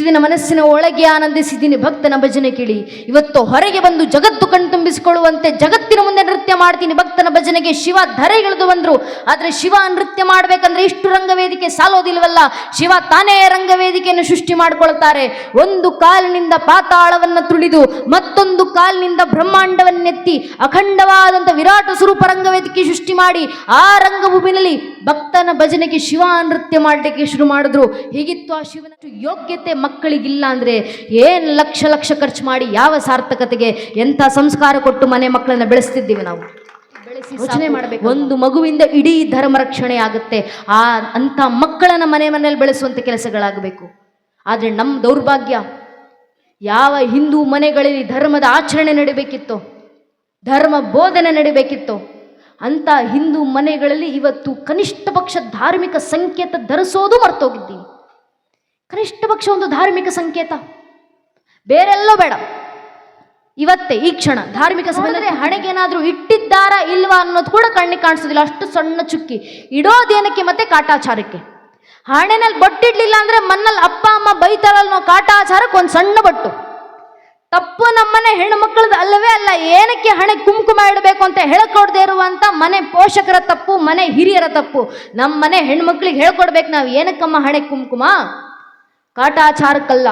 ಇಷ್ಟು ದಿನ ಮನಸ್ಸಿನ ಒಳಗೆ ಆನಂದಿಸಿದ್ದೀನಿ. ಭಕ್ತನ ಭಜನೆ ಕೇಳಿ. ಇವತ್ತು ಹೊರಗೆ ಬಂದು ಜಗತ್ತು ಕಣ್ತುಂಬಿಸಿಕೊಳ್ಳುವಂತೆ ಜಗತ್ತಿನ ಮುಂದೆ ನೃತ್ಯ ಮಾಡ್ತೀನಿ. ಭಕ್ತನ ಭಜನೆಗೆ ಶಿವ ಧರೆಗಿಳಿದು ಬಂದರು. ಆದರೆ ಶಿವ ನೃತ್ಯ ಮಾಡಬೇಕಂದ್ರೆ ಇಷ್ಟು ರಂಗವೇದಿಕೆ ಸಾಲೋದಿಲ್ವಲ್ಲ? ಶಿವ ತಾನೇ ರಂಗವೇದಿಕೆಯನ್ನು ಸೃಷ್ಟಿ ಮಾಡ್ಕೊಳ್ತಾರೆ. ಒಂದು ಕಾಲಿನಿಂದ ಪಾತಾಳವನ್ನ ತುಳಿದು ಮತ್ತೊಂದು ಕಾಲಿನಿಂದ ಬ್ರಹ್ಮಾಂಡವನ್ನೆತ್ತಿ ಅಖಂಡವಾದಂಥ ವಿರಾಟ ಸ್ವರೂಪ ರಂಗವೇದಿಕೆ ಸೃಷ್ಟಿ ಮಾಡಿ ಆ ರಂಗಭೂಮಿನಲ್ಲಿ ಭಕ್ತನ ಭಜನೆಗೆ ಶಿವ ನೃತ್ಯ ಮಾಡಲಿಕ್ಕೆ ಶುರು ಮಾಡಿದ್ರು. ಹೀಗಿತ್ತು ಆ ಶಿವನ ಯೋಗ್ಯತೆ ಮಕ್ಕಳಿಗಿಲ್ಲ ಅಂದರೆ ಏನ್ ಲಕ್ಷ ಲಕ್ಷ ಖರ್ಚು ಮಾಡಿ ಯಾವ ಸಾರ್ಥಕತೆಗೆ ಎಂಥ ಸಂಸ್ಕಾರ ಕೊಟ್ಟು ಮನೆ ಮಕ್ಕಳನ್ನ ಬೆಳೆಸ್ತಿದ್ದೀವಿ ನಾವು? ಯೋಚನೆ ಮಾಡಬೇಕು. ಒಂದು ಮಗುವಿಂದ ಇಡೀ ಧರ್ಮ ರಕ್ಷಣೆ ಆಗುತ್ತೆ. ಆ ಅಂಥ ಮಕ್ಕಳನ್ನ ಮನೆ ಮನೆಯಲ್ಲಿ ಬೆಳೆಸುವಂಥ ಕೆಲಸಗಳಾಗಬೇಕು. ಆದರೆ ನಮ್ಮ ದೌರ್ಭಾಗ್ಯ ಯಾವ ಹಿಂದೂ ಮನೆಗಳಲ್ಲಿ ಧರ್ಮದ ಆಚರಣೆ ನಡಿಬೇಕಿತ್ತೋ ಧರ್ಮ ಬೋಧನೆ ನಡಿಬೇಕಿತ್ತೋ ಅಂತ ಹಿಂದೂ ಮನೆಗಳಲ್ಲಿ ಇವತ್ತು ಕನಿಷ್ಠ ಪಕ್ಷ ಧಾರ್ಮಿಕ ಸಂಕೇತ ಧರಿಸೋದು ಮರ್ತೋಗಿದ್ದೀವಿ. ಕನಿಷ್ಠ ಪಕ್ಷ ಒಂದು ಧಾರ್ಮಿಕ ಸಂಕೇತ. ಬೇರೆಲ್ಲೋ ಬೇಡ. ಇವತ್ತೇ ಈ ಕ್ಷಣ ಧಾರ್ಮಿಕ ಸಭೆ ಹಣೆಗೆ ಏನಾದ್ರೂ ಇಟ್ಟಿದ್ದಾರಾ ಇಲ್ವಾ ಅನ್ನೋದು ಕೂಡ ಕಣ್ಣಿಗೆ ಕಾಣಿಸೋದಿಲ್ಲ. ಅಷ್ಟು ಸಣ್ಣ ಚುಕ್ಕಿ. ಇಡೋದೇನಕ್ಕೆ ಮತ್ತೆ ಕಾಟಾಚಾರಕ್ಕೆ? ಹಣೆನಲ್ಲಿ ಬೊಟ್ಟಿಡ್ಲಿಲ್ಲ ಅಂದ್ರೆ ಮನ್ನಲ್ಲಿ ಅಪ್ಪ ಅಮ್ಮ ಬೈತಾರಲ್ಲ ನಾವು ಕಾಟಾಚಾರಕ್ಕೆ ಒಂದು ಸಣ್ಣ ಬಟ್ಟು. ತಪ್ಪು ನಮ್ಮನೆ ಹೆಣ್ಮಕ್ಳದ್ದು ಅಲ್ಲವೇ ಅಲ್ಲ ಏನಕ್ಕೆ ಹಣೆ ಕುಂಕುಮ ಇಡಬೇಕು ಅಂತ ಹೇಳ್ಕೊಡ್ದೇ ಇರುವಂತ ಮನೆ ಪೋಷಕರ ತಪ್ಪು ಮನೆ ಹಿರಿಯರ ತಪ್ಪು. ನಮ್ಮ ಮನೆ ಹೆಣ್ಮಕ್ಳಿಗೆ ಹೇಳ್ಕೊಡ್ಬೇಕು ನಾವು. ಏನಕ್ಕಮ್ಮ ಹಣೆ ಕುಂಕುಮ? ಕಾಟಾಚಾರಕ್ಕಲ್ಲ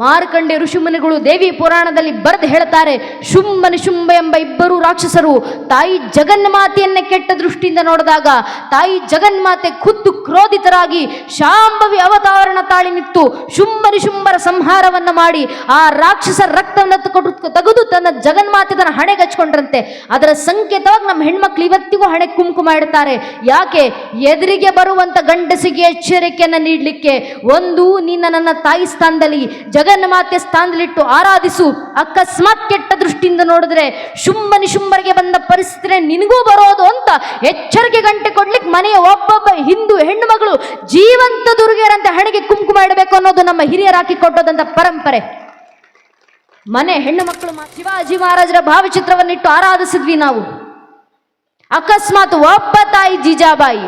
ಮಾರ್ಕಂಡೆ ಋಷಿಮುನಿಗಳು ದೇವಿ ಪುರಾಣದಲ್ಲಿ ಬರೆದು ಹೇಳ್ತಾರೆ ಶುಂಭ ನಿಶುಂಭ ಎಂಬ ಇಬ್ಬರು ರಾಕ್ಷಸರು ತಾಯಿ ಜಗನ್ಮಾತೆಯನ್ನೇ ಕೆಟ್ಟ ದೃಷ್ಟಿಯಿಂದ ನೋಡಿದಾಗ, ತಾಯಿ ಜಗನ್ಮಾತೆ ಖುದ್ದು ಕ್ರೋಧಿತರಾಗಿ ಶಾಂಭವಿ ಅವತಾರಣ ತಾಳಿ ನಿಂತು ಶುಂಭ ಶುಂಭರ ಸಂಹಾರವನ್ನು ಮಾಡಿ ಆ ರಾಕ್ಷಸರ ರಕ್ತವನ್ನು ತಗದು ತೆಗೆದು ತನ್ನ ಜಗನ್ಮಾತೆ ತನ್ನ ಹಣೆಗೆ ಹಚ್ಕೊಂಡ್ರಂತೆ ಅದರ ಸಂಕೇತವಾಗಿ ನಮ್ಮ ಹೆಣ್ಮಕ್ಳು ಇವತ್ತಿಗೂ ಹಣೆ ಕುಂಕುಮ ಇಡ್ತಾರೆ. ಯಾಕೆ? ಎದುರಿಗೆ ಬರುವಂತ ಗಂಡಸಿಗೆ ಎಚ್ಚರಿಕೆಯನ್ನು ನೀಡಲಿಕ್ಕೆ. ಒಂದು ನಿನ್ನ ನನ್ನ ತಾಯಿ ಸ್ಥಾನದಲ್ಲಿ ಜಗನ್ಮಾತೆ ಸ್ಥಾನದಲ್ಲಿಟ್ಟು ಆರಾಧಿಸು. ಅಕಸ್ಮಾತ್ ಕೆಟ್ಟ ದೃಷ್ಟಿಯಿಂದ ನೋಡಿದ್ರೆ ಶುಂಬನಿ ಶುಂಬರಿಗೆ ಬಂದ ಪರಿಸ್ಥಿತಿ ನಿನಗೂ ಬರೋದು ಅಂತ ಎಚ್ಚರಿಕೆ ಗಂಟೆ ಕೊಡ್ಲಿಕ್ಕೆ ಮನೆಯ ಒಬ್ಬೊಬ್ಬ ಹಿಂದೂ ಹೆಣ್ಣು ಮಗಳು ಜೀವಂತ ದುರ್ಗೆಯರಂತೆ ಹಣೆಗೆ ಕುಂಕುಮ ಇಡಬೇಕು ಅನ್ನೋದು ನಮ್ಮ ಹಿರಿಯರು ಹಾಕಿ ಕೊಟ್ಟೋದಂತ ಪರಂಪರೆ. ಮನೆ ಹೆಣ್ಣು ಮಕ್ಕಳು ಶಿವಾಜಿ ಮಹಾರಾಜರ ಭಾವಚಿತ್ರವನ್ನಿಟ್ಟು ಆರಾಧಿಸಿದ್ವಿ ನಾವು. ಅಕಸ್ಮಾತ್ ಒಬ್ಬ ತಾಯಿ ಜೀಜಾಬಾಯಿ,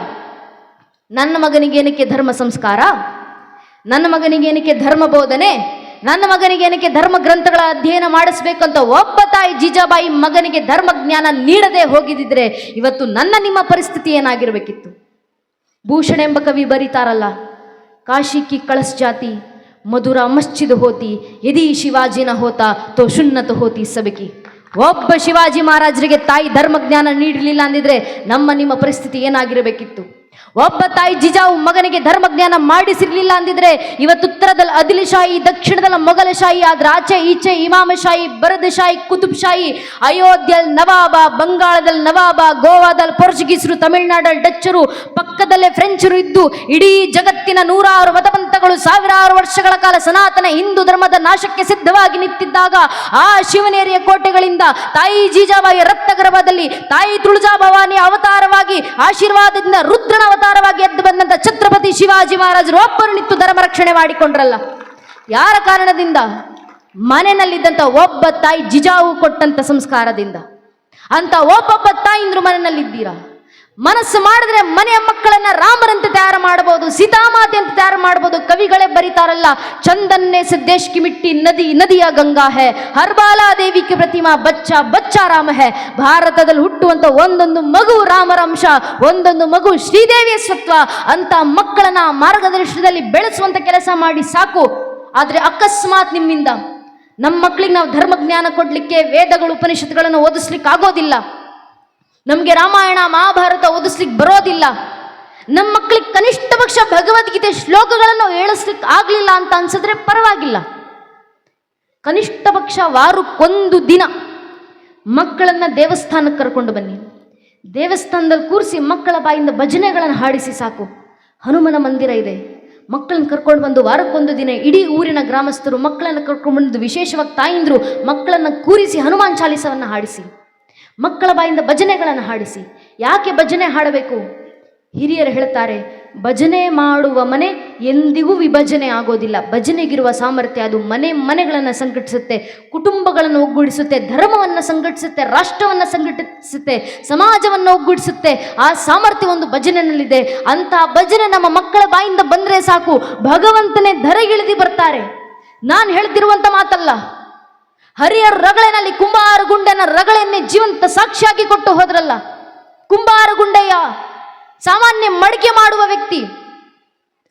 ನನ್ನ ಮಗನಿಗೆ ಏನಕ್ಕೆ ಧರ್ಮ ಸಂಸ್ಕಾರ? ನನ್ನ ಮಗನಿಗೆ ಏನಕ್ಕೆ ಧರ್ಮ ಬೋಧನೆ? ನನ್ನ ಮಗನಿಗೆ ಏನಕ್ಕೆ ಧರ್ಮ ಗ್ರಂಥಗಳ ಅಧ್ಯಯನ ಮಾಡಿಸ್ಬೇಕಂತ ಒಬ್ಬ ತಾಯಿ ಜೀಜಾಬಾಯಿ ಮಗನಿಗೆ ಧರ್ಮ ಜ್ಞಾನ ನೀಡದೆ ಹೋಗಿದ್ದಿದ್ರೆ ಇವತ್ತು ನನ್ನ ನಿಮ್ಮ ಪರಿಸ್ಥಿತಿ ಏನಾಗಿರಬೇಕಿತ್ತು? ಭೂಷಣ ಎಂಬ ಕವಿ ಬರೀತಾರಲ್ಲ ಕಾಶಿ ಕಿ ಕಳಸ್ ಜಾತಿ, ಮಧುರ ಮಸ್ಜಿದ್ ಹೋತಿ ಯದಿ ಶಿವಾಜಿನ ಹೋತ, ತೋ ಶುನ್ನತ ಹೋತಿ ಸಬಕಿ ಒಬ್ಬ ಶಿವಾಜಿ ಮಹಾರಾಜರಿಗೆ ತಾಯಿ ಧರ್ಮಜ್ಞಾನ ನೀಡಲಿಲ್ಲ ಅಂದಿದ್ರೆ ನಮ್ಮ ನಿಮ್ಮ ಪರಿಸ್ಥಿತಿ ಏನಾಗಿರಬೇಕಿತ್ತು? ಒಬ್ಬ ತಾಯಿ ಜಿಜಾವು ಮಗನಿಗೆ ಧರ್ಮಜ್ಞಾನ ಮಾಡಿಸಿರ್ಲಿಲ್ಲ ಅಂದಿದ್ರೆ ಇವತ್ತು ಉತ್ತರದಲ್ಲಿ ಅದಿಲಶಾಹಿ ದಕ್ಷಿಣದಲ್ಲಿ ಮೊಘಲಶಾಹಿ ಆದ್ರೆ ಆಚೆ ಈಚೆ ಇಮಾಮಶಾಹಿ ಬರದಶಾಹಿ ಕುತುಬ್ಶಾಹಿ ಅಯೋಧ್ಯೆಯಲ್ಲಿ ನವಾಬ, ಬಂಗಾಳದಲ್ಲಿ ನವಾಬ, ಗೋವಾದಲ್ಲಿ ಪೋರ್ಚುಗೀಸರು, ತಮಿಳುನಾಡಲ್ಲಿ ಡಚ್ಚರು, ಪಕ್ಕದಲ್ಲೇ ಫ್ರೆಂಚರು ಇದ್ದು ಇಡೀ ಜಗತ್ತಿನ ನೂರಾರು ಮತಪಂಥಗಳು ಸಾವಿರಾರು ವರ್ಷಗಳ ಕಾಲ ಸನಾತನ ಹಿಂದೂ ಧರ್ಮದ ನಾಶಕ್ಕೆ ಸಿದ್ಧವಾಗಿ ನಿಂತಿದ್ದಾಗ ಆ ಶಿವನೇರಿಯ ಕೋಟೆಗಳಿಂದ ತಾಯಿ ಜೀಜಾಬಾಯಿ ರತ್ನಗರ್ಭದಲ್ಲಿ ತಾಯಿ ತುಳಜಾ ಭವಾನಿ ಅವತಾರವಾಗಿ, ಆಶೀರ್ವಾದದಿಂದ ರುದ್ರನ ಅವತಾರವಾಗಿ ಎದ್ದು ಬಂದಂತ ಛತ್ರಪತಿ ಶಿವಾಜಿ ಮಹಾರಾಜರು ಒಬ್ಬರು ನಿಂತು ಧರ್ಮ ರಕ್ಷಣೆ ಮಾಡಿಕೊಂಡ್ರಲ್ಲ? ಯಾರ ಕಾರಣದಿಂದ? ಮನೆಯಲ್ಲಿದ್ದಂಥ ಒಬ್ಬ ತಾಯಿ ಜಿಜಾವು ಕೊಟ್ಟಂತ ಸಂಸ್ಕಾರದಿಂದ. ಅಂತ ಒಬ್ಬೊಬ್ಬ ತಾಯಿಂದ್ರು ಮನೆಯಲ್ಲಿದ್ದೀರಾ? ಮನಸ್ಸು ಮಾಡಿದ್ರೆ ಮನೆಯ ಮಕ್ಕಳನ್ನ ರಾಮರಂತೆ ತಯಾರು ಮಾಡಬಹುದು, ಸೀತಾಮಾತೆ ಅಂತ ತಯಾರು ಮಾಡಬಹುದು. ಕವಿಗಳೇ ಬರೀತಾರಲ್ಲ, ಚಂದನ್ನೇ ಸಿದ್ದೇಶ್ ಕಿಮಿಟ್ಟಿ ನದಿ, ನದಿಯ ಗಂಗಾ ಹೇ ಹರ್ಬಾಲಾ ಕಿ ಪ್ರತಿಮಾ ಬಚ್ಚ ಬಚ್ಚ ರಾಮ ಹೇ. ಭಾರತದಲ್ಲಿ ಹುಟ್ಟುವಂತ ಒಂದೊಂದು ಮಗು ರಾಮರ ಅಂಶ ಒಂದೊಂದು ಮಗು ಶ್ರೀದೇವಿಯ ಸತ್ವ ಅಂತ ಮಕ್ಕಳನ್ನ ಮಾರ್ಗದರ್ಶನದಲ್ಲಿ ಬೆಳೆಸುವಂತ ಕೆಲಸ ಮಾಡಿ ಸಾಕು. ಆದ್ರೆ ಅಕಸ್ಮಾತ್ ನಿಮ್ಮಿಂದ ನಮ್ಮ ಮಕ್ಕಳಿಗೆ ನಾವು ಧರ್ಮ ಜ್ಞಾನ ಕೊಡ್ಲಿಕ್ಕೆ ವೇದಗಳು ಉಪನಿಷತ್ತುಗಳನ್ನು ಓದಿಸ್ಲಿಕ್ಕೆ ಆಗೋದಿಲ್ಲ ನಮಗೆ ರಾಮಾಯಣ, ಮಹಾಭಾರತ ಓದಿಸ್ಲಿಕ್ಕೆ ಬರೋದಿಲ್ಲ. ನಮ್ಮ ಮಕ್ಕಳಿಗೆ ಕನಿಷ್ಠ ಪಕ್ಷ ಭಗವದ್ಗೀತೆ ಶ್ಲೋಕಗಳನ್ನು ಹೇಳಿಸ್ಲಿಕ್ಕೆ ಆಗಲಿಲ್ಲ ಅಂತ ಅನ್ಸಿದ್ರೆ ಪರವಾಗಿಲ್ಲ. ಕನಿಷ್ಠ ಪಕ್ಷ ವಾರಕ್ಕೊಂದು ದಿನ ಮಕ್ಕಳನ್ನ ದೇವಸ್ಥಾನಕ್ಕೆ ಕರ್ಕೊಂಡು ಬನ್ನಿ. ದೇವಸ್ಥಾನದಲ್ಲಿ ಕೂರಿಸಿ ಮಕ್ಕಳ ಬಾಯಿಂದ ಭಜನೆಗಳನ್ನು ಹಾಡಿಸಿ ಸಾಕು. ಹನುಮನ ಮಂದಿರ ಇದೆ. ಮಕ್ಕಳನ್ನ ಕರ್ಕೊಂಡು ಬಂದು ವಾರಕ್ಕೊಂದು ದಿನ ಇಡೀ ಊರಿನ ಗ್ರಾಮಸ್ಥರು ಮಕ್ಕಳನ್ನು ಕರ್ಕೊಂಡು ಬಂದು ವಿಶೇಷವಾಗಿ ತಾಯಿಂದ್ರು ಮಕ್ಕಳನ್ನು ಕೂರಿಸಿ ಹನುಮಾನ್ ಚಾಲಿಸವನ್ನು ಹಾಡಿಸಿ. ಮಕ್ಕಳ ಬಾಯಿಂದ ಭಜನೆಗಳನ್ನು ಹಾಡಿಸಿ. ಯಾಕೆ ಭಜನೆ ಹಾಡಬೇಕು? ಹಿರಿಯರು ಹೇಳ್ತಾರೆ ಭಜನೆ ಮಾಡುವ ಮನೆ ಎಂದಿಗೂ ವಿಭಜನೆ ಆಗೋದಿಲ್ಲ. ಭಜನೆಗಿರುವ ಸಾಮರ್ಥ್ಯ ಅದು. ಮನೆ ಮನೆಗಳನ್ನು ಸಂಘಟಿಸುತ್ತೆ, ಕುಟುಂಬಗಳನ್ನು ಒಗ್ಗೂಡಿಸುತ್ತೆ, ಧರ್ಮವನ್ನು ಸಂಘಟಿಸುತ್ತೆ, ರಾಷ್ಟ್ರವನ್ನು ಸಂಘಟಿಸುತ್ತೆ, ಸಮಾಜವನ್ನು ಒಗ್ಗೂಡಿಸುತ್ತೆ. ಆ ಸಾಮರ್ಥ್ಯ ಒಂದು ಭಜನೆಯಲ್ಲಿದೆ. ಅಂತ ಭಜನೆ ನಮ್ಮ ಮಕ್ಕಳ ಬಾಯಿಂದ ಬಂದರೆ ಸಾಕು. ಭಗವಂತನೇ ಧರೆಗಿಳಿದು ಬರ್ತಾರೆ. ನಾನು ಹೇಳ್ತಿರುವಂಥ ಮಾತಲ್ಲ. ಹರಿಯರ್ ರಗಳೆನಲ್ಲಿ ಕುಂಬಾರ ಗುಂಡನ ರಗಳೆಯನ್ನೇ ಜೀವಂತ ಸಾಕ್ಷಿಯಾಗಿ ಕೊಟ್ಟು ಹೋದ್ರಲ್ಲ. ಕುಂಬಾರ ಗುಂಡಯ್ಯ ಸಾಮಾನ್ಯ ಮಡಿಕೆ ಮಾಡುವ ವ್ಯಕ್ತಿ,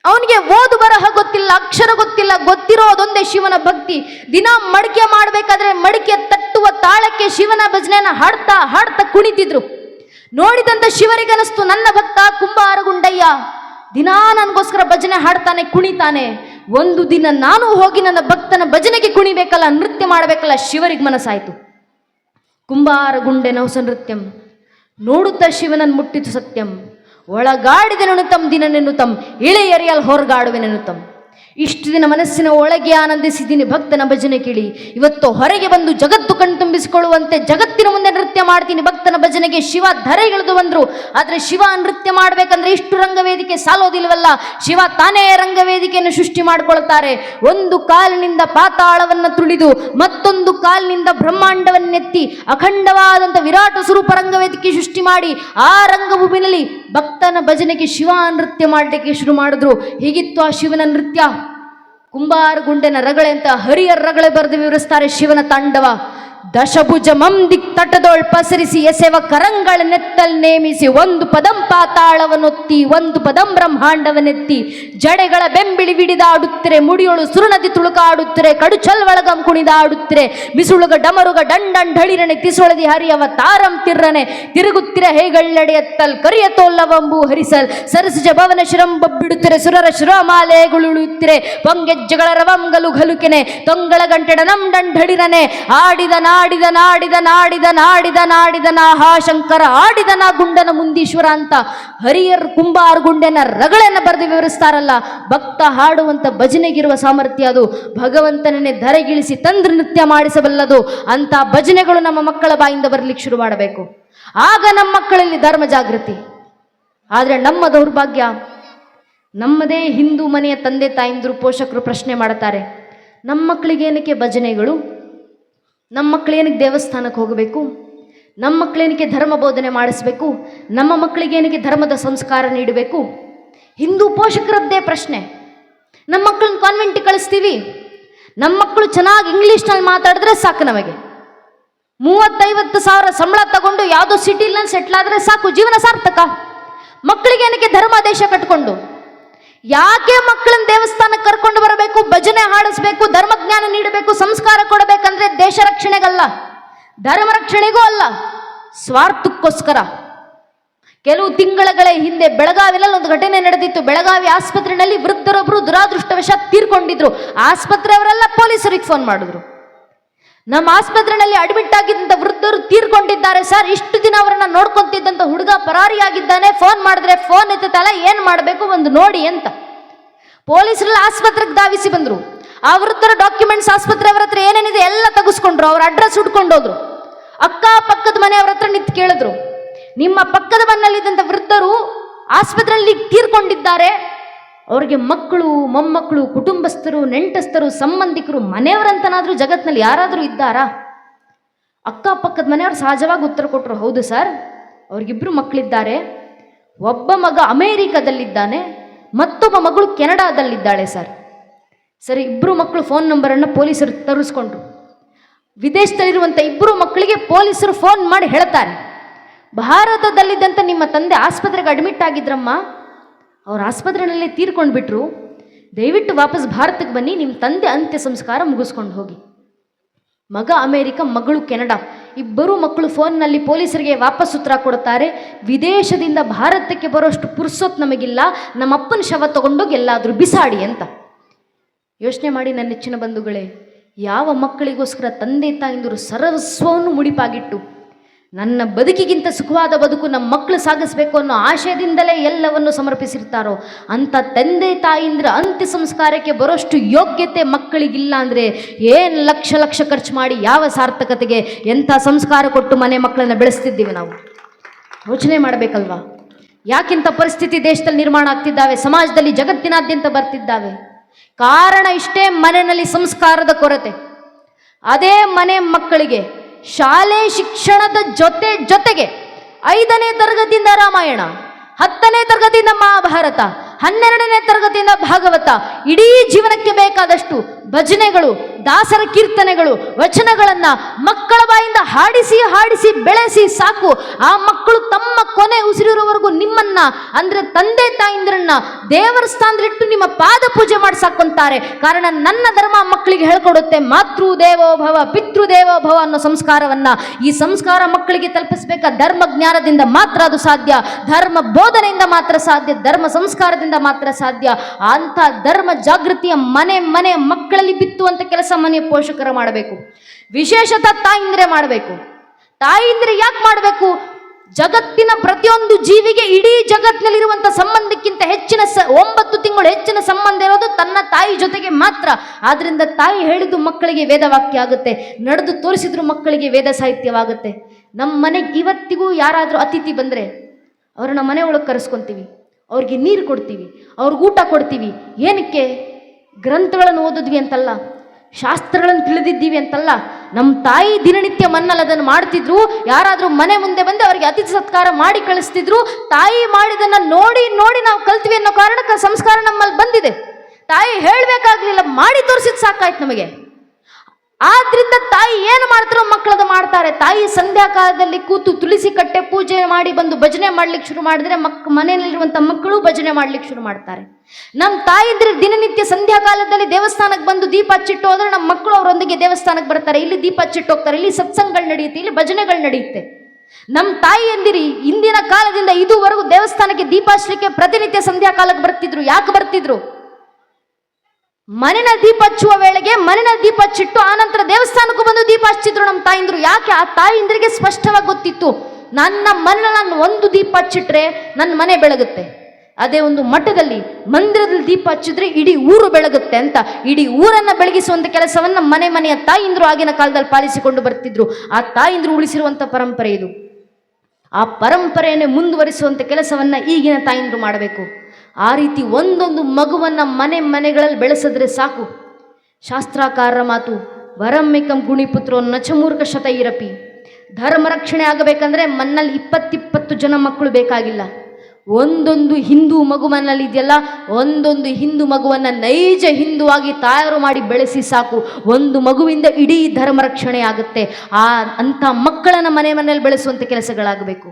ಅವನಿಗೆ ಓದು ಬರಹ ಗೊತ್ತಿಲ್ಲ, ಅಕ್ಷರ ಗೊತ್ತಿಲ್ಲ, ಗೊತ್ತಿರೋದೊಂದೇ ಶಿವನ ಭಕ್ತಿ. ದಿನ ಮಡಿಕೆ ಮಾಡಬೇಕಾದ್ರೆ ಮಡಿಕೆ ತಟ್ಟುವ ತಾಳಕ್ಕೆ ಶಿವನ ಭಜನೆಯನ್ನ ಹಾಡ್ತಾ ಹಾಡ್ತಾ ಕುಣಿತಿದ್ರು. ನೋಡಿದಂತ ಶಿವರಿಗನಸ್ತು, ನನ್ನ ಭಕ್ತ ಕುಂಬಾರ ಗುಂಡಯ್ಯ, ದಿನಾ ನನಗೋಸ್ಕರ ಭಜನೆ ಹಾಡ್ತಾನೆ, ಕುಣಿತಾನೆ. ಒಂದು ದಿನ ನಾನು ಹೋಗಿ ನನ್ನ ಭಕ್ತನ ಭಜನೆಗೆ ಕುಣಿಬೇಕಲ್ಲ, ನೃತ್ಯ ಮಾಡಬೇಕಲ್ಲ, ಶಿವರಿಗೆ ಮನಸ್ಸಾಯಿತು. ಕುಂಬಾರ ಗುಂಡೆ ನವಸ ನೃತ್ಯಂ, ನೋಡುತ್ತಾ ಶಿವನನ್ನು ಮುಟ್ಟಿತು ಸತ್ಯಂ ತಮ್ಮ ಇಳೆಎರೆಯಲಿ ಇಳೆಯರಿಯಲ್ ಹೊರಗಾಡುವೆನೆನ್ನುತಂ ಇಷ್ಟು ದಿನ ಮನಸ್ಸಿನ ಒಳಗೆ ಆನಂದಿಸಿದ್ದೀನಿ, ಭಕ್ತನ ಭಜನೆ ಕೇಳಿ. ಇವತ್ತು ಹೊರಗೆ ಬಂದು ಜಗತ್ತು ಕಣ್ತುಂಬಿಸಿಕೊಳ್ಳುವಂತೆ ಜಗತ್ತಿನ ಮುಂದೆ ನೃತ್ಯ ಮಾಡ್ತೀನಿ, ಭಕ್ತನ ಭಜನೆಗೆ ಶಿವ ಧರೆಗಿಳಿದು ಬಂದರು. ಆದರೆ ಶಿವ ನೃತ್ಯ ಮಾಡಬೇಕಂದ್ರೆ ಇಷ್ಟು ರಂಗವೇದಿಕೆ ಸಾಲೋದಿಲ್ವಲ್ಲ? ಶಿವ ತಾನೇ ರಂಗವೇದಿಕೆಯನ್ನು ಸೃಷ್ಟಿ ಮಾಡಿಕೊಳ್ತಾರೆ. ಒಂದು ಕಾಲಿನಿಂದ ಪಾತಾಳವನ್ನ ತುಳಿದು, ಮತ್ತೊಂದು ಕಾಲಿನಿಂದ ಬ್ರಹ್ಮಾಂಡವನ್ನೆತ್ತಿ ಅಖಂಡವಾದಂಥ ವಿರಾಟ ಸ್ವರೂಪ ರಂಗವೇದಿಕೆ ಸೃಷ್ಟಿ ಮಾಡಿ, ಆ ರಂಗಭೂಮಿನಲ್ಲಿ ಭಕ್ತನ ಭಜನೆಗೆ ಶಿವ ನೃತ್ಯ ಮಾಡಲಿಕ್ಕೆ ಶುರು ಮಾಡಿದ್ರು. ಹೀಗಿತ್ತು ಆ ಶಿವನ ನೃತ್ಯ. ಕುಂಬಾರ ಗುಂಡೆನ ರಗಳೆ ಅಂತ ಹರಿಯರ್ ರಗಳೆ ಬರೆದು ವಿವರಿಸ್ತಾರೆ ಶಿವನ ತಾಂಡವ. ದಶಭುಜ ಮಂದಿಕ್ ತಟದೋಳ್ ಪಸರಿಸಿ ಎಸೆವ ಕರಂಗಳ ನೆತ್ತಲ್ ನೇಮಿಸಿ ಒಂದು ಪದಂ ಪಾತಾಳವನ್ನೊತ್ತಿ ಒಂದು ಪದಂ ಬ್ರಹ್ಮಾಂಡವನೆತ್ತಿ ಜಡೆಗಳ ಬೆಂಬಿಳಿ ವಿಡಿದಾಡುತ್ತಿರೆ, ಮುಡಿಯೊಳು ಸುರುನದಿ ತುಳುಕಾಡುತ್ತಿರೆ ಕಡು ಚಲ್ವಳಗಂ ಕುಣಿದಾಡುತ್ತಿರೆ, ಬಿಸುಳುಗ ಡಮರುಗ ಢಳಿರನೆ ತಿಸೊಳದಿ ಹರಿಯವ ತಾರಂ ತಿರ್ರನೆ, ತಿರುಗುತ್ತಿರ ಹೇಗಳ್ಳಡೆಯತ್ತಲ್ ಕರಿಯ ತೋಲ್ಲವಂಬು ಹರಿಸಲ್, ಸರಸಜ ಭವನ ಶಿರಂ ಬಿಡುತ್ತಿರೆ ಸುರರ ಶಿರಮಾಲೆಗಳುಳುತ್ತಿರೆ, ಪೊಂಗೆಜ್ಜಗಳ ರವಂಗಲು ಘಲುಕೆನೆ, ತೊಂಗಳ ಗಂಟೆಡ ಢಳಿರನೆ, ಆಡಿದ ನಾಡಿದ ನಾಡಿದ ನಾಡಿದ ನಾಡಿದ ನಾಡಿದ ಹಾ ಶಂಕರ ಆಡಿದನ ಗುಂಡನ ಮುಂದೀಶ್ವರ ಅಂತ ಹರಿಯರ್ ಕುಂಬಾರ್ ಗುಂಡೆನ ರಗಳನ್ನ ಬರೆದು ವಿವರಿಸ್ತಾರಲ್ಲ, ಭಕ್ತ ಹಾಡುವಂತ ಭಜನೆಗಿರುವ ಸಾಮರ್ಥ್ಯ ಅದು. ಭಗವಂತನನ್ನೇ ಧರೆಗಿಳಿಸಿ ತಂದ್ರ ನೃತ್ಯ ಮಾಡಿಸಬಲ್ಲದು. ಅಂತ ಭಜನೆಗಳು ನಮ್ಮ ಮಕ್ಕಳ ಬಾಯಿಂದ ಬರ್ಲಿಕ್ಕೆ ಶುರು ಮಾಡಬೇಕು. ಆಗ ನಮ್ಮ ಮಕ್ಕಳಲ್ಲಿ ಧರ್ಮ ಜಾಗೃತಿ. ಆದರೆ ನಮ್ಮ ದೌರ್ಭಾಗ್ಯ, ನಮ್ಮದೇ ಹಿಂದೂ ಮನೆಯ ತಂದೆ ತಾಯಿಂದರು ಪೋಷಕರು ಪ್ರಶ್ನೆ ಮಾಡ್ತಾರೆ, ನಮ್ಮ ಮಕ್ಕಳಿಗೇನಕ್ಕೆ ಭಜನೆಗಳು? ನಮ್ಮ ಮಕ್ಕಳೇನಕ್ಕೆ ದೇವಸ್ಥಾನಕ್ಕೆ ಹೋಗಬೇಕು? ನಮ್ಮ ಮಕ್ಕಳೇನಕ್ಕೆ ಧರ್ಮ ಬೋಧನೆ ಮಾಡಿಸ್ಬೇಕು? ನಮ್ಮ ಮಕ್ಕಳಿಗೆ ಏನಕ್ಕೆ ಧರ್ಮದ ಸಂಸ್ಕಾರ ನೀಡಬೇಕು? ಹಿಂದೂ ಪೋಷಕರದ್ದೇ ಪ್ರಶ್ನೆ. ನಮ್ಮ ಮಕ್ಕಳನ್ನ ಕಾನ್ವೆಂಟಿಗೆ ಕಳಿಸ್ತೀವಿ. ನಮ್ಮ ಮಕ್ಕಳು ಚೆನ್ನಾಗಿ ಇಂಗ್ಲೀಷ್ನಲ್ಲಿ ಮಾತಾಡಿದ್ರೆ ಸಾಕು ನಮಗೆ. ಮೂವತ್ತೈವತ್ತು ಸಾವಿರ ಸಂಬಳ ತಗೊಂಡು ಯಾವುದೋ ಸಿಟಿಲಲ್ಲಿ ಸೆಟ್ಲ್ ಆದರೆ ಸಾಕು, ಜೀವನ ಸಾರ್ಥಕ. ಮಕ್ಕಳಿಗೆ ಏನಕ್ಕೆ ಧರ್ಮಾದೇಶ ಕಟ್ಕೊಂಡು? ಯಾಕೆ ಮಕ್ಕಳನ್ನ ದೇವಸ್ಥಾನಕ್ಕೆ ಕರ್ಕೊಂಡು ಬರಬೇಕು, ಭಜನೆ ಹಾಡಿಸ್ಬೇಕು, ಧರ್ಮಜ್ಞಾನ ನೀಡಬೇಕು, ಸಂಸ್ಕಾರ ಕೊಡಬೇಕಂದ್ರೆ ದೇಶ ರಕ್ಷಣೆಗಲ್ಲ. ಧರ್ಮ ರಕ್ಷಣೆಗೂ ಅಲ್ಲ, ಸ್ವಾರ್ಥಕ್ಕೋಸ್ಕರ. ಕೆಲವು ತಿಂಗಳಗಳ ಹಿಂದೆ ಬೆಳಗಾವಿನಲ್ಲಿ ಒಂದು ಘಟನೆ ನಡೆದಿತ್ತು. ಬೆಳಗಾವಿ ಆಸ್ಪತ್ರೆಯಲ್ಲಿ ವೃದ್ಧರೊಬ್ಬರು ದುರಾದೃಷ್ಟವಶಾತ್ ತೀರ್ಕೊಂಡಿದ್ರು. ಆಸ್ಪತ್ರೆಯವರೆಲ್ಲ ಪೊಲೀಸರಿಗೆ ಫೋನ್ ಮಾಡಿದ್ರು. ನಮ್ಮ ಆಸ್ಪತ್ರೆಯಲ್ಲಿ ಅಡ್ಮಿಟ್ ಆಗಿದ್ದಂಥ ವೃದ್ಧರು ತೀರ್ಕೊಂಡಿದ್ದಾರೆ ಸರ್. ಇಷ್ಟು ದಿನ ಅವರನ್ನ ನೋಡ್ಕೊಂತಿದ್ದಂಥ ಹುಡುಗ ಪರಾರಿಯಾಗಿದ್ದಾನೆ. ಫೋನ್ ಮಾಡಿದ್ರೆ ಫೋನ್ ಎತ್ತಲ್ಲ ಏನು ಮಾಡಬೇಕು ಒಂದು ನೋಡಿ ಅಂತ. ಪೊಲೀಸರೆಲ್ಲ ಆಸ್ಪತ್ರೆಗೆ ಧಾವಿಸಿ ಬಂದರು. ಆ ವೃದ್ಧರ ಡಾಕ್ಯುಮೆಂಟ್ಸ್ ಆಸ್ಪತ್ರೆ ಅವರ ಹತ್ರ ಏನೇನಿದೆ ಎಲ್ಲ ತೆಗೆಸ್ಕೊಂಡ್ರು. ಅವ್ರ ಅಡ್ರೆಸ್ ಹುಡ್ಕೊಂಡೋದ್ರು. ಅಕ್ಕ ಪಕ್ಕದ ಮನೆಯವ್ರ ಹತ್ರ ನಿಂತು ಕೇಳಿದ್ರು. ನಿಮ್ಮ ಪಕ್ಕದ ಮನೆಯಲ್ಲಿದ್ದಂಥ ವೃದ್ಧರು ಆಸ್ಪತ್ರೆಯಲ್ಲಿ ತೀರ್ಕೊಂಡಿದ್ದಾರೆ. ಅವ್ರಿಗೆ ಮಕ್ಕಳು, ಮೊಮ್ಮಕ್ಕಳು, ಕುಟುಂಬಸ್ಥರು, ನೆಂಟಸ್ಥರು, ಸಂಬಂಧಿಕರು, ಮನೆಯವರಂತನಾದರೂ ಜಗತ್ತಿನಲ್ಲಿ ಯಾರಾದರೂ ಇದ್ದಾರಾ? ಅಕ್ಕ ಪಕ್ಕದ ಮನೆಯವರು ಸಹಜವಾಗಿ ಉತ್ತರ ಕೊಟ್ಟರು ಹೌದು ಸರ್, ಅವ್ರಿಗಿಬ್ರು ಮಕ್ಕಳಿದ್ದಾರೆ ಒಬ್ಬ ಮಗ ಅಮೇರಿಕಾದಲ್ಲಿದ್ದಾನೆ, ಮತ್ತೊಬ್ಬ ಮಗಳು ಕೆನಡಾದಲ್ಲಿದ್ದಾಳೆ ಸರ್. ಸರಿ ಇಬ್ಬರು ಮಕ್ಕಳು ಫೋನ್ ನಂಬರನ್ನು ಪೊಲೀಸರು ತರಿಸ್ಕೊಂಡ್ರು. ವಿದೇಶದಲ್ಲಿರುವಂಥ ಇಬ್ಬರು ಮಕ್ಕಳಿಗೆ ಪೊಲೀಸರು ಫೋನ್ ಮಾಡಿ ಹೇಳ್ತಾರೆ. ಭಾರತದಲ್ಲಿದ್ದಂಥ ನಿಮ್ಮ ತಂದೆ ಆಸ್ಪತ್ರೆಗೆ ಅಡ್ಮಿಟ್ ಆಗಿದ್ರಮ್ಮ. ಅವ್ರ ಆಸ್ಪತ್ರೆಯಲ್ಲಿ ತೀರ್ಕೊಂಡು ಬಿಟ್ರು ದಯವಿಟ್ಟು ವಾಪಸ್ ಭಾರತಕ್ಕೆ ಬನ್ನಿ ನಿಮ್ಮ ತಂದೆ ಅಂತ್ಯ ಸಂಸ್ಕಾರ ಮುಗಿಸ್ಕೊಂಡು ಹೋಗಿ. ಮಗ ಅಮೇರಿಕ, ಮಗಳು ಕೆನಡಾ. ಇಬ್ಬರು ಮಕ್ಕಳು ಫೋನ್ನಲ್ಲಿ ಪೊಲೀಸರಿಗೆ ವಾಪಸ್ ಉತ್ತರ ಕೊಡ್ತಾರೆ. ವಿದೇಶದಿಂದ ಭಾರತಕ್ಕೆ ಬರೋಷ್ಟು ಪುರ್ಸೊತ್ ನಮಗಿಲ್ಲ. ನಮ್ಮಪ್ಪನ ಶವ ತಗೊಂಡೋಗಿ ಎಲ್ಲಾದರೂ ಬಿಸಾಡಿ ಅಂತ. ಯೋಚನೆ ಮಾಡಿ ನನ್ನ ನೆಚ್ಚಿನ ಬಂಧುಗಳೇ. ಯಾವ ಮಕ್ಕಳಿಗೋಸ್ಕರ ತಂದೆ ತಾಯಿಂದರು ಸರ್ವಸ್ವವನ್ನು ಮುಡಿಪಾಗಿಟ್ಟು ನನ್ನ ಬದುಕಿಗಿಂತ ಸುಖವಾದ ಬದುಕು ನಮ್ಮ ಮಕ್ಕಳು ಸಾಗಿಸ್ಬೇಕು ಅನ್ನೋ ಆಶಯದಿಂದಲೇ ಎಲ್ಲವನ್ನು ಸಮರ್ಪಿಸಿರ್ತಾರೋ ಅಂಥ ತಂದೆ ತಾಯಿಂದ್ರ ಅಂತ್ಯ ಸಂಸ್ಕಾರಕ್ಕೆ ಬರೋಷ್ಟು ಯೋಗ್ಯತೆ ಮಕ್ಕಳಿಗಿಲ್ಲ ಅಂದರೆ ಏನು ಲಕ್ಷ ಲಕ್ಷ ಖರ್ಚು ಮಾಡಿ ಯಾವ ಸಾರ್ಥಕತೆಗೆ ಎಂಥ ಸಂಸ್ಕಾರ ಕೊಟ್ಟು ಮನೆ ಮಕ್ಕಳನ್ನು ಬೆಳೆಸ್ತಿದ್ದೀವಿ ನಾವು? ಯೋಚನೆ ಮಾಡಬೇಕಲ್ವಾ? ಯಾಕಿಂತ ಪರಿಸ್ಥಿತಿ ದೇಶದಲ್ಲಿ ನಿರ್ಮಾಣ ಆಗ್ತಿದ್ದಾವೆ, ಸಮಾಜದಲ್ಲಿ ಜಗತ್ತಿನಾದ್ಯಂತ ಬರ್ತಿದ್ದಾವೆ? ಕಾರಣ ಇಷ್ಟೇ ಮನೆಯಲ್ಲಿ ಸಂಸ್ಕಾರದ ಕೊರತೆ. ಅದೇ ಮನೆ ಮಕ್ಕಳಿಗೆ ಶಾಲೆ ಶಿಕ್ಷಣದ ಜೊತೆ ಜೊತೆಗೆ ಐದನೇ ತರಗತಿಯಿಂದ ರಾಮಾಯಣ, ಹತ್ತನೇ ತರಗತಿಯಿಂದ ಮಹಾಭಾರತ ಹನ್ನೆರಡನೇ ತರಗತಿಯಿಂದ ಭಾಗವತ. ಇಡೀ ಜೀವನಕ್ಕೆ ಬೇಕಾದಷ್ಟು ಭಜನೆಗಳು, ದಾಸರ ಕೀರ್ತನೆಗಳು, ವಚನಗಳನ್ನ ಮಕ್ಕಳ ಬಾಯಿಂದ ಹಾಡಿಸಿ ಹಾಡಿಸಿ, ಬೆಳೆಸಿ ಸಾಕು. ಆ ಮಕ್ಕಳು ತಮ್ಮ ಕೊನೆ ಉಸಿರಿರುವವರೆಗೂ ನಿಮ್ಮನ್ನ, ಅಂದ್ರೆ ತಂದೆ ತಾಯಿಂದ್ರನ್ನ ದೇವರ ಸ್ಥಾನದಲ್ಲಿಟ್ಟು ನಿಮ್ಮ ಪಾದ ಪೂಜೆ ಮಾಡಿಸಾಕೊಂತಾರೆ ಕಾರಣ ನನ್ನ ಧರ್ಮ ಮಕ್ಕಳಿಗೆ ಹೇಳ್ಕೊಡುತ್ತೆ ಮಾತೃ ದೇವೋಭವ ಪಿತೃ ದೇವೋಭವ ಅನ್ನೋ ಸಂಸ್ಕಾರವನ್ನ ಈ ಸಂಸ್ಕಾರ ಮಕ್ಕಳಿಗೆ ತಲುಪಿಸಬೇಕ? ಧರ್ಮ ಜ್ಞಾನದಿಂದ ಮಾತ್ರ ಅದು ಸಾಧ್ಯ, ಧರ್ಮ ಬೋಧನೆಯಿಂದ ಮಾತ್ರ ಸಾಧ್ಯ, ಧರ್ಮ ಸಂಸ್ಕಾರದಿಂದ ಮಾತ್ರ ಸಾಧ್ಯ. ಅಂತ ಧರ್ಮ ಜಾಗೃತಿಯ ಮನೆ ಮನೆ ಮಕ್ಕಳಲ್ಲಿ ಬಿತ್ತುವಂತ ಕೆಲಸ ಮನೆ ಪೋಷಕರ ಮಾಡಬೇಕು. ವಿಶೇಷತಃ ತಾಯಿಂದ್ರೆ ಮಾಡಬೇಕು. ತಾಯಿಂದ್ರೆ ಯಾಕೆ ಮಾಡಬೇಕು? ಜಗತ್ತಿನ ಪ್ರತಿಯೊಂದು ಜೀವಿಗೆ ಇಡೀ ಜಗತ್ತಿನಲ್ಲಿರುವಂತ ಸಂಬಂಧಕ್ಕಿಂತ ಹೆಚ್ಚಿನ ಸ ಒಂಬತ್ತು ತಿಂಗಳು ಹೆಚ್ಚಿನ ಸಂಬಂಧ ಇರೋದು ತನ್ನ ತಾಯಿ ಜೊತೆಗೆ ಮಾತ್ರ. ಆದ್ರಿಂದ ತಾಯಿ ಹೇಳಿದ್ದು ಮಕ್ಕಳಿಗೆ ವೇದವಾಕ್ಯ ಆಗುತ್ತೆ. ನಡೆದು ತೋರಿಸಿದ್ರು ಮಕ್ಕಳಿಗೆ ವೇದ ಸಾಹಿತ್ಯವಾಗುತ್ತೆ. ನಮ್ಮ ಮನೆಗೆ ಇವತ್ತಿಗೂ ಯಾರಾದರೂ ಅತಿಥಿ ಬಂದರೆ ಅವ್ರನ್ನ ಮನೆ ಒಳಗೆ ಕರೆಸ್ಕೊತೀವಿ. ಅವ್ರಿಗೆ ನೀರು ಕೊಡ್ತೀವಿ. ಅವ್ರಿಗೆ ಊಟ ಕೊಡ್ತೀವಿ. ಏನಕ್ಕೆ? ಗ್ರಂಥಗಳನ್ನು ಓದಿದ್ವಿ ಅಂತಲ್ಲ. ಶಾಸ್ತ್ರಗಳನ್ನು ತಿಳಿದಿದ್ದೀವಿ ಅಂತಲ್ಲ, ನಮ್ಮ ತಾಯಿ ದಿನನಿತ್ಯ ಮನ್ನಲ್ಲಿ ಅದನ್ನು ಮಾಡ್ತಿದ್ರು, ಯಾರಾದರೂ ಮನೆ ಮುಂದೆ ಬಂದು ಅವರಿಗೆ ಅತಿಥಿ ಸತ್ಕಾರ ಮಾಡಿ ಕಳಿಸ್ತಿದ್ರು, ತಾಯಿ ಮಾಡಿದನ್ನ ನೋಡಿ ನೋಡಿ ನಾವು ಕಲ್ತೀವಿ ಅನ್ನೋ ಕಾರಣಕ್ಕೆ ಸಂಸ್ಕಾರ ನಮ್ಮಲ್ಲಿ ಬಂದಿದೆ. ತಾಯಿ ಹೇಳಬೇಕಾಗ್ಲಿಲ್ಲ, ಮಾಡಿ ತೋರಿಸಿದ್ ಸಾಕಾಯ್ತು ನಮಗೆ. ಆದ್ರಿಂದ ತಾಯಿ ಏನು ಮಾಡ್ತಾರೋ ಮಕ್ಕಳದು ಮಾಡ್ತಾರೆ. ತಾಯಿ ಸಂಧ್ಯಾ ಕಾಲದಲ್ಲಿ ಕೂತು ತುಳಸಿ ಕಟ್ಟೆ ಪೂಜೆ ಮಾಡಿ ಬಂದು ಭಜನೆ ಮಾಡ್ಲಿಕ್ಕೆ ಶುರು ಮಾಡಿದ್ರೆ ಮಕ್ ಮನೆಯಲ್ಲಿರುವಂಥ ಮಕ್ಕಳು ಭಜನೆ ಮಾಡ್ಲಿಕ್ಕೆ ಶುರು ಮಾಡ್ತಾರೆ. ನಮ್ಮ ತಾಯಿದ್ರೆ ದಿನನಿತ್ಯ ಸಂಧ್ಯಾಕಾಲದಲ್ಲಿ ದೇವಸ್ಥಾನಕ್ಕೆ ಬಂದು ದೀಪ ಹಚ್ಚಿಟ್ಟು ಹೋದ್ರೆ ನಮ್ಮ ಮಕ್ಕಳು ಅವರೊಂದಿಗೆ ದೇವಸ್ಥಾನಕ್ಕೆ ಬರ್ತಾರೆ. ಇಲ್ಲಿ ದೀಪ ಹಚ್ಚಿಟ್ಟು ಹೋಗ್ತಾರೆ. ಇಲ್ಲಿ ಸತ್ಸಂಗಗಳು ನಡೆಯುತ್ತೆ. ಇಲ್ಲಿ ಭಜನೆಗಳು ನಡೆಯುತ್ತೆ. ನಮ್ಮ ತಾಯಿ ಎಂದಿರಿ ಇಂದಿನ ಕಾಲದಿಂದ ಇದುವರೆಗೂ ದೇವಸ್ಥಾನಕ್ಕೆ ದೀಪ ಹಚ್ಚಲಿಕ್ಕೆ ಪ್ರತಿನಿತ್ಯ ಸಂಧ್ಯಾ ಕಾಲಕ್ಕೆ ಬರ್ತಿದ್ರು. ಯಾಕೆ ಬರ್ತಿದ್ರು? ಮನೆನ ದೀಪ ಹಚ್ಚುವ ವೇಳೆಗೆ ಮನೆನ ದೀಪ ಹಚ್ಚಿಟ್ಟು ಆನಂತರ ದೇವಸ್ಥಾನಕ್ಕೂ ಬಂದು ದೀಪ ಹಚ್ಚಿದ್ರು ನಮ್ಮ ತಾಯಿಂದ್ರು ಯಾಕೆ? ಆ ತಾಯಿಂದ್ರಿಗೆ ಸ್ಪಷ್ಟವಾಗಿ ಗೊತ್ತಿತ್ತು. ನನ್ನ ಮನೆ ನಾನು ಒಂದು ದೀಪ ಹಚ್ಚಿಟ್ರೆ ನನ್ನ ಮನೆ ಬೆಳಗುತ್ತೆ. ಅದೇ ಒಂದು ಮಠದಲ್ಲಿ ಮಂದಿರದಲ್ಲಿ ದೀಪ ಹಚ್ಚಿದ್ರೆ ಇಡೀ ಊರು ಬೆಳಗುತ್ತೆ ಅಂತ. ಇಡೀ ಊರನ್ನು ಬೆಳಗಿಸುವಂಥ ಕೆಲಸವನ್ನು ಮನೆ ಮನೆಯ ತಾಯಿಂದರು ಆಗಿನ ಕಾಲದಲ್ಲಿ ಪಾಲಿಸಿಕೊಂಡು ಬರ್ತಿದ್ರು. ಆ ತಾಯಿಂದರು ಉಳಿಸಿರುವಂಥ ಪರಂಪರೆ ಇದು. ಆ ಪರಂಪರೆಯನ್ನೇ ಮುಂದುವರಿಸುವಂಥ ಕೆಲಸವನ್ನು ಈಗಿನ ತಾಯಿಂದರು ಮಾಡಬೇಕು. ಆ ರೀತಿ ಒಂದೊಂದು ಮಗುವನ್ನು ಮನೆ ಮನೆಗಳಲ್ಲಿ ಬೆಳೆಸಿದ್ರೆ ಸಾಕು. ಶಾಸ್ತ್ರಾಕಾರರ ಮಾತು, ವರಮ್ಮಿಕಂ ಗುಣಿಪುತ್ರೋ ನಚಮೂರ್ಖ ಶತೈರಪಿ. ಧರ್ಮ ರಕ್ಷಣೆ ಆಗಬೇಕಂದ್ರೆ ಮನ್ನಲ್ಲಿ ಇಪ್ಪತ್ತಿಪ್ಪತ್ತು ಜನ ಮಕ್ಕಳು ಬೇಕಾಗಿಲ್ಲ. ಒಂದೊಂದು ಹಿಂದೂ ಮಗುವನಲ್ಲಿ ಇದೆಯಲ್ಲ, ಒಂದೊಂದು ಹಿಂದೂ ಮಗುವನ್ನ ನೈಜ ಹಿಂದುವಾಗಿ ತಯಾರು ಮಾಡಿ ಬೆಳೆಸಿ ಸಾಕು. ಒಂದು ಮಗುವಿಂದ ಇಡೀ ಧರ್ಮ ರಕ್ಷಣೆ ಆಗುತ್ತೆ. ಆ ಅಂಥ ಮಕ್ಕಳನ್ನ ಮನೆ ಮನೆಯಲ್ಲಿ ಬೆಳೆಸುವಂಥ ಕೆಲಸಗಳಾಗಬೇಕು.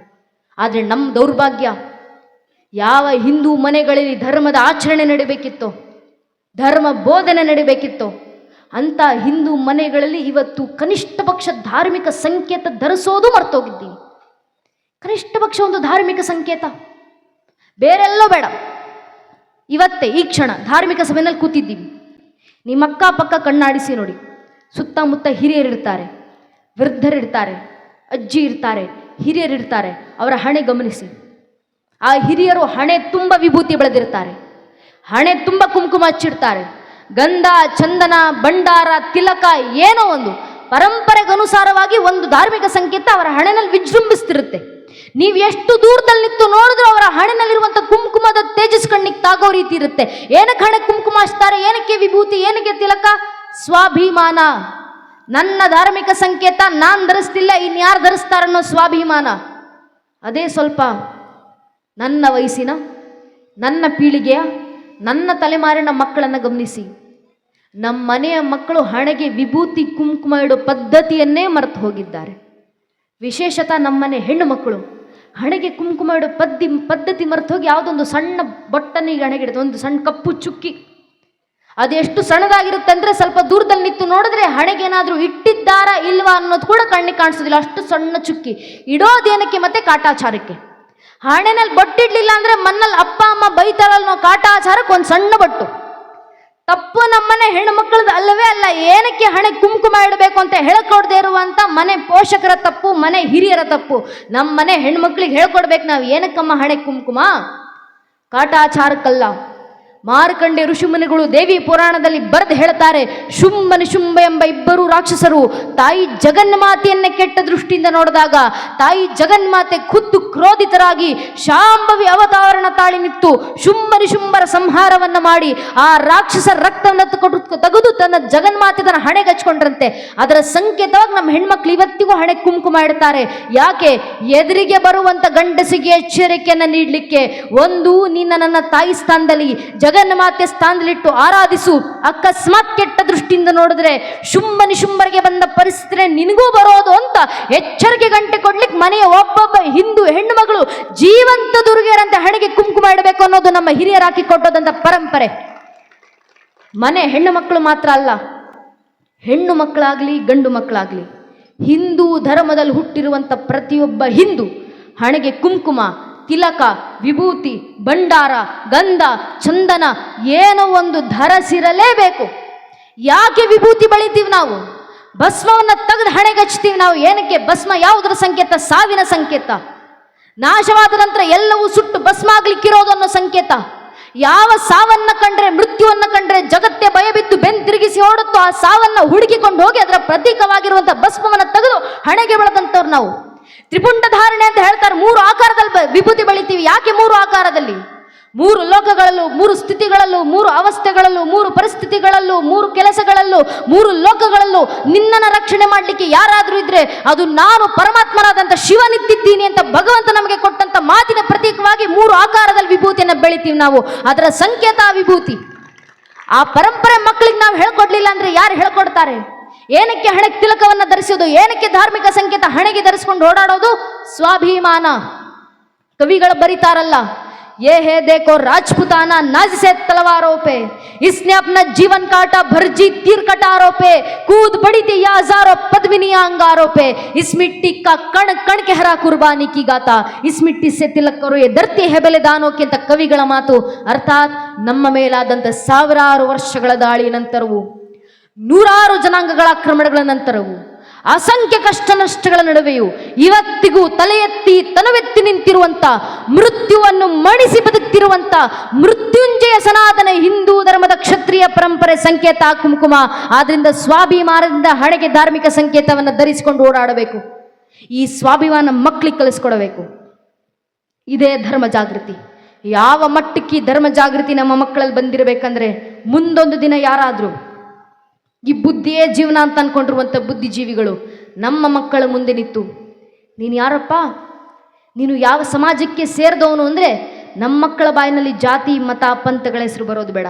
ಆದರೆ ನಮ್ಮ ದೌರ್ಭಾಗ್ಯ, ಯಾವ ಹಿಂದೂ ಮನೆಗಳಲ್ಲಿ ಧರ್ಮದ ಆಚರಣೆ ನಡಿಬೇಕಿತ್ತೋ, ಧರ್ಮ ಬೋಧನೆ ನಡಿಬೇಕಿತ್ತೋ, ಅಂಥ ಹಿಂದೂ ಮನೆಗಳಲ್ಲಿ ಇವತ್ತು ಕನಿಷ್ಠ ಪಕ್ಷ ಧಾರ್ಮಿಕ ಸಂಕೇತ ಧರಿಸೋದು ಮರ್ತೋಗಿದ್ದೀವಿ. ಕನಿಷ್ಠ ಪಕ್ಷ ಒಂದು ಧಾರ್ಮಿಕ ಸಂಕೇತ. ಬೇರೆಲ್ಲೋ ಬೇಡ. ಇವತ್ತೇ ಈ ಕ್ಷಣ ಧಾರ್ಮಿಕ ಸಭೆಯಲ್ಲಿ ಕೂತಿದ್ದೀವಿ. ನಿಮ್ಮ ಅಕ್ಕ ಪಕ್ಕ ಕಣ್ಣಾಡಿಸಿ ನೋಡಿ. ಸುತ್ತಮುತ್ತ ಹಿರಿಯರಿರ್ತಾರೆ ವೃದ್ಧರಿರ್ತಾರೆ ಅಜ್ಜಿ ಇರ್ತಾರೆ ಹಿರಿಯರಿರ್ತಾರೆ ಅವರ ಹಣೆ ಗಮನಿಸಿ. ಆ ಹಿರಿಯರು ಹಣೆ ತುಂಬ ವಿಭೂತಿ ಬೆಳೆದಿರ್ತಾರೆ. ಹಣೆ ತುಂಬ ಕುಂಕುಮ ಹಚ್ಚಿರ್ತಾರೆ ಗಂಧ, ಚಂದನ, ಭಂಡಾರ, ತಿಲಕ ಏನೋ ಒಂದು ಪರಂಪರೆಗನುಸಾರವಾಗಿ ಒಂದು ಧಾರ್ಮಿಕ ಸಂಕೇತ ಅವರ ಹಣೆನಲ್ಲಿ ವಿಜೃಂಭಿಸ್ತಿರುತ್ತೆ. ನೀವು ಎಷ್ಟು ದೂರದಲ್ಲಿ ನಿಂತು ನೋಡಿದ್ರು ಅವರ ಹಣೆನಲ್ಲಿರುವಂಥ ಕುಂಕುಮದ ತೇಜಸ್ ಕಣ್ಣಿಗೆ ತಾಗೋ ರೀತಿ ಇರುತ್ತೆ. ಏನಕ್ಕೆ ಹಣೆ ಕುಂಕುಮ ಹಚ್ತಾರೆ? ಏನಕ್ಕೆ ವಿಭೂತಿ? ಏನಕ್ಕೆ ತಿಲಕ? ಸ್ವಾಭಿಮಾನ. ನನ್ನ ಧಾರ್ಮಿಕ ಸಂಕೇತ ನಾನು ಧರಿಸ್ತಿಲ್ಲ ಇನ್ಯಾರು ಧರಿಸ್ತಾರನ್ನೋ ಸ್ವಾಭಿಮಾನ. ಅದೇ ಸ್ವಲ್ಪ ನನ್ನ ವಯಸ್ಸಿನ, ನನ್ನ ಪೀಳಿಗೆಯ, ನನ್ನ ತಲೆಮಾರಿನ ಮಕ್ಕಳನ್ನು ಗಮನಿಸಿ. ನಮ್ಮ ಮನೆಯ ಮಕ್ಕಳು ಹಣೆಗೆ ವಿಭೂತಿ ಕುಂಕುಮ ಇಡೋ ಪದ್ಧತಿಯನ್ನೇ ಮರೆತು ಹೋಗಿದ್ದಾರೆ. ವಿಶೇಷತಃ ನಮ್ಮನೆ ಹೆಣ್ಣು ಮಕ್ಕಳು. ಹಣೆಗೆ ಕುಂಕುಮ ಇಡೋ ಪದ್ಧತಿ ಪದ್ಧತಿ ಮರೆತು ಹೋಗಿ ಯಾವುದೊಂದು ಸಣ್ಣ ಬಟ್ಟನಿಗೆ ಹಣೆಗೆ ಇಡೋದು ಒಂದು ಸಣ್ಣ ಕಪ್ಪು ಚುಕ್ಕಿ. ಅದೆಷ್ಟು ಸಣ್ಣದಾಗಿರುತ್ತೆ ಅಂದರೆ ಸ್ವಲ್ಪ ದೂರದಲ್ಲಿ ನಿಂತು ನೋಡಿದ್ರೆ ಹಣೆಗೆ ಏನಾದರೂ ಇಟ್ಟಿದ್ದಾರಾ ಇಲ್ವಾ ಅನ್ನೋದು ಕೂಡ ಕಣ್ಣಿಗೆ ಕಾಣಿಸೋದಿಲ್ಲ. ಅಷ್ಟು ಸಣ್ಣ ಚುಕ್ಕಿ. ಇಡೋದೇನಕ್ಕೆ ಮತ್ತೆ ಕಾಟಾಚಾರಕ್ಕೆ? ಹಣೆನಲ್ಲಿ ಬೊಟ್ಟಿಡ್ಲಿಲ್ಲ ಅಂದರೆ ಮನ್ನಲ್ಲಿ ಅಪ್ಪ, ಅಮ್ಮ ಬೈತಾರಲ್ಲ ನಾವು ಕಾಟಾಚಾರಕ್ಕೆ ಒಂದು ಸಣ್ಣ ಬಟ್ಟು. ತಪ್ಪು ನಮ್ಮನೆ ಹೆಣ್ಣು ಮಕ್ಕಳದ್ದು ಅಲ್ಲವೇ ಅಲ್ಲ, ಏನಕ್ಕೆ ಹಣೆ ಕುಂಕುಮ ಇಡಬೇಕು ಅಂತ ಹೇಳ್ಕೊಡ್ದೇ ಇರುವಂತ ಮನೆ ಪೋಷಕರ ತಪ್ಪು, ಮನೆ ಹಿರಿಯರ ತಪ್ಪು. ನಮ್ಮ ಮನೆ ಹೆಣ್ಮಕ್ಳಿಗೆ ಹೇಳ್ಕೊಡ್ಬೇಕು ನಾವು ಏನಕ್ಕಮ್ಮ ಹಣೆ ಕುಂಕುಮ? ಕಾಟಾಚಾರಕ್ಕಲ್ಲ. ಮಾರ್ಕಂಡೆ ಋಷಿಮುನಿಗಳು ದೇವಿ ಪುರಾಣದಲ್ಲಿ ಬರೆದು ಹೇಳ್ತಾರೆ ಶುಂಭ ನಿಶುಂಭ ಎಂಬ ಇಬ್ಬರು ರಾಕ್ಷಸರು ತಾಯಿ ಜಗನ್ಮಾತೆಯನ್ನೇ ಕೆಟ್ಟ ದೃಷ್ಟಿಯಿಂದ ನೋಡಿದಾಗ, ತಾಯಿ ಜಗನ್ಮಾತೆ ಖುದ್ದು ಕ್ರೋಧಿತರಾಗಿ ಶಾಂಭವಿ ಅವತಾರಣ ತಾಳಿ ನಿಂತು ಶುಂಭ ಶುಂಭರ ಸಂಹಾರವನ್ನು ಮಾಡಿ ಆ ರಾಕ್ಷಸರ ರಕ್ತವನ್ನು ತಗದು ತನ್ನ ಜಗನ್ಮಾತೆ ತನ್ನ ಹಣೆಗೆ ಹಚ್ಕೊಂಡ್ರಂತೆ ಅದರ ಸಂಕೇತವಾಗಿ ನಮ್ಮ ಹೆಣ್ಮಕ್ಳು ಇವತ್ತಿಗೂ ಹಣೆ ಕುಂಕುಮ ಇಡ್ತಾರೆ ಯಾಕೆ? ಎದುರಿಗೆ ಬರುವಂತ ಗಂಡಸಿಗೆ ಎಚ್ಚರಿಕೆಯನ್ನು ನೀಡಲಿಕ್ಕೆ. ಒಂದು ನಿನ್ನ ನನ್ನ ತಾಯಿ ಸ್ಥಾನದಲ್ಲಿ ಜಗನ್ಮಾತೆ ಸ್ಥಾನದಲ್ಲಿಟ್ಟು ಆರಾಧಿಸು. ಅಕಸ್ಮಾತ್ ಕೆಟ್ಟ ದೃಷ್ಟಿಯಿಂದ ನೋಡಿದ್ರೆ ಶುಂಭ ನಿಶುಂಭರಿಗೆ ಬಂದ ಪರಿಸ್ಥಿತಿ ನಿನಗೂ ಬರೋದು ಅಂತ ಎಚ್ಚರಿಕೆ ಗಂಟೆ ಕೊಡ್ಲಿಕ್ಕೆ ಮನೆಯ ಒಬ್ಬೊಬ್ಬ ಹಿಂದೂ ಹೆಣ್ಣು ಮಗಳು ಜೀವಂತ ದುರ್ಗೆಯರಂತೆ ಹಣೆಗೆ ಕುಂಕುಮ ಇಡಬೇಕು ಅನ್ನೋದು ನಮ್ಮ ಹಿರಿಯರು ಕೊಟ್ಟೋದಂತ ಪರಂಪರೆ. ಮನೆ ಹೆಣ್ಣು ಮಕ್ಕಳು ಮಾತ್ರ ಅಲ್ಲ, ಹೆಣ್ಣು ಮಕ್ಕಳಾಗ್ಲಿ, ಗಂಡು ಮಕ್ಕಳಾಗ್ಲಿ, ಹಿಂದೂ ಧರ್ಮದಲ್ಲಿ ಹುಟ್ಟಿರುವಂಥ ಪ್ರತಿಯೊಬ್ಬ ಹಿಂದೂ ಹಣೆಗೆ ಕುಂಕುಮ ತಿಲಕ, ವಿಭೂತಿ, ಭಂಡಾರ, ಗಂಧ, ಚಂದನ ಏನೋ ಒಂದು ಧರಸಿರಲೇಬೇಕು. ಯಾಕೆ ವಿಭೂತಿ ಬಳಿತೀವಿ ನಾವು? ಭಸ್ಮವನ್ನು ತೆಗೆದು ಹಣೆಗೆ ಹಚ್ತೀವಿ ನಾವು. ಏನಕ್ಕೆ? ಭಸ್ಮ ಯಾವುದರ ಸಂಕೇತ? ಸಾವಿನ ಸಂಕೇತ. ನಾಶವಾದ ನಂತರ ಎಲ್ಲವೂ ಸುಟ್ಟು ಭಸ್ಮ ಆಗ್ಲಿಕ್ಕಿರೋದು ಅನ್ನೋ ಸಂಕೇತ. ಯಾವ ಸಾವನ್ನ ಕಂಡ್ರೆ, ಮೃತ್ಯುವನ್ನ ಕಂಡ್ರೆ ಜಗತ್ತೇ ಭಯಬಿದ್ದು ಬೆನ್ ತಿರುಗಿಸಿ ಓಡುತ್ತೋ ಆ ಸಾವನ್ನ ಹುಡುಕಿಕೊಂಡು ಹೋಗಿ ಅದರ ಪ್ರತೀಕವಾಗಿರುವಂತಹ ಭಸ್ಮವನ್ನು ತೆಗೆದು ಹಣೆಗೆ ಬೆಳೆದಂಥವ್ರು ನಾವು. ತ್ರಿಪುಂಡ ಧಾರಣೆ ಅಂತ ಹೇಳ್ತಾರೆ. ಮೂರು ಆಕಾರದಲ್ಲಿ ವಿಭೂತಿ ಬೆಳಿತೀವಿ. ಯಾಕೆ ಮೂರು ಆಕಾರದಲ್ಲಿ? ಮೂರು ಲೋಕಗಳಲ್ಲೂ, ಮೂರು ಸ್ಥಿತಿಗಳಲ್ಲೂ, ಮೂರು ಅವಸ್ಥೆಗಳಲ್ಲೂ, ಮೂರು ಪರಿಸ್ಥಿತಿಗಳಲ್ಲೂ, ಮೂರು ಕೆಲಸಗಳಲ್ಲೂ, ಮೂರು ಲೋಕಗಳಲ್ಲೂ ನಿನ್ನನ್ನು ರಕ್ಷಣೆ ಮಾಡಲಿಕ್ಕೆ ಯಾರಾದರೂ ಇದ್ರೆ ಅದು ನಾನು ಪರಮಾತ್ಮನಾದಂಥ ಶಿವನಿದ್ದಿದ್ದೀನಿ ಅಂತ ಭಗವಂತ ನಮಗೆ ಕೊಟ್ಟಂತ ಮಾತಿನ ಪ್ರತೀಕವಾಗಿ ಮೂರು ಆಕಾರದಲ್ಲಿ ವಿಭೂತಿಯನ್ನು ಬೆಳಿತೀವಿ ನಾವು. ಅದರ ಸಂಕೇತ ವಿಭೂತಿ. ಆ ಪರಂಪರೆ ಮಕ್ಕಳಿಗೆ ನಾವು ಹೇಳ್ಕೊಡ್ಲಿಲ್ಲ ಅಂದ್ರೆ ಯಾರು ಹೇಳ್ಕೊಡ್ತಾರೆ? ಏನಕ್ಕೆ ಹಣೆಗೆ ತಿಲಕವನ್ನ ಧರಿಸೋದು ಏನಕ್ಕೆ ಧಾರ್ಮಿಕ ಸಂಕೇತ ಹಣೆಗೆ ಧರಿಸ್ಕೊಂಡು ಓಡಾಡೋದು ಸ್ವಾಭಿಮಾನ ಕವಿಗಳು ಬರೀತಾರಲ್ಲ ये है देखो राजपुताना नाज से तलवारों पे इसने अपना जीवन काटा भरजी तीर कटारों पे कूद पड़ी थी या हजारों पद्मिनिया अंगारों पे इस मिट्टी का कण कण के हरा कुर्बानी की गाता इस मिट्टी से ತಿಲಕ್ ಕರೋ ಎ ಧರ್ತಿ ಹೆಬೆಲೆ ದಾನೋಕೆ ಅಂತ ಕವಿಗಳ ಮಾತು ಅರ್ಥಾತ್ ನಮ್ಮ ಮೇಲಾದಂಥ ಸಾವಿರಾರು ವರ್ಷಗಳ ದಾಳಿ ನಂತರವೂ ನೂರಾರು ಜನಾಂಗಗಳ ಆಕ್ರಮಣಗಳ ನಂತರವೂ, ಅಸಂಖ್ಯ ಕಷ್ಟ ನಷ್ಟಗಳ ನಡುವೆಯೂ ಇವತ್ತಿಗೂ ತಲೆ ಎತ್ತಿ ತನವೆತ್ತಿ ನಿಂತಿರುವಂತ, ಮೃತ್ಯುವನ್ನು ಮಣಿಸಿ ಬದುಕ್ತಿರುವಂತ ಮೃತ್ಯುಂಜಯ ಸನಾತನ ಹಿಂದೂ ಧರ್ಮದ ಕ್ಷತ್ರಿಯ ಪರಂಪರೆ ಸಂಕೇತ ಕುಂಕುಮ, ಆದ್ರಿಂದ ಸ್ವಾಭಿಮಾನದಿಂದ ಹಣೆಗೆ ಧಾರ್ಮಿಕ ಸಂಕೇತವನ್ನು ಧರಿಸಿಕೊಂಡು ಓಡಾಡಬೇಕು. ಈ ಸ್ವಾಭಿಮಾನ ಮಕ್ಕಳಿಗೆ ಕಲಿಸ್ಕೊಡಬೇಕು. ಇದೇ ಧರ್ಮ ಜಾಗೃತಿ. ಯಾವ ಮಟ್ಟಕ್ಕೆ ಧರ್ಮ ಜಾಗೃತಿ ನಮ್ಮ ಮಕ್ಕಳಲ್ಲಿ ಬಂದಿರಬೇಕಂದ್ರೆ ಮುಂದೊಂದು ದಿನ ಯಾರಾದರೂ ಈ ಬುದ್ಧಿಯೇ ಜೀವನ ಅಂತ ಅಂದ್ಕೊಂಡಿರುವಂಥ ಬುದ್ಧಿಜೀವಿಗಳು ನಮ್ಮ ಮಕ್ಕಳ ಮುಂದೆ ನಿಂತು, ನೀನು ಯಾರಪ್ಪ? ನೀನು ಯಾವ ಸಮಾಜಕ್ಕೆ ಸೇರಿದವನು? ಅಂದರೆ ನಮ್ಮ ಮಕ್ಕಳ ಬಾಯಿನಲ್ಲಿ ಜಾತಿ, ಮತ, ಪಂಥಗಳ ಹೆಸರು ಬರೋದು ಬೇಡ.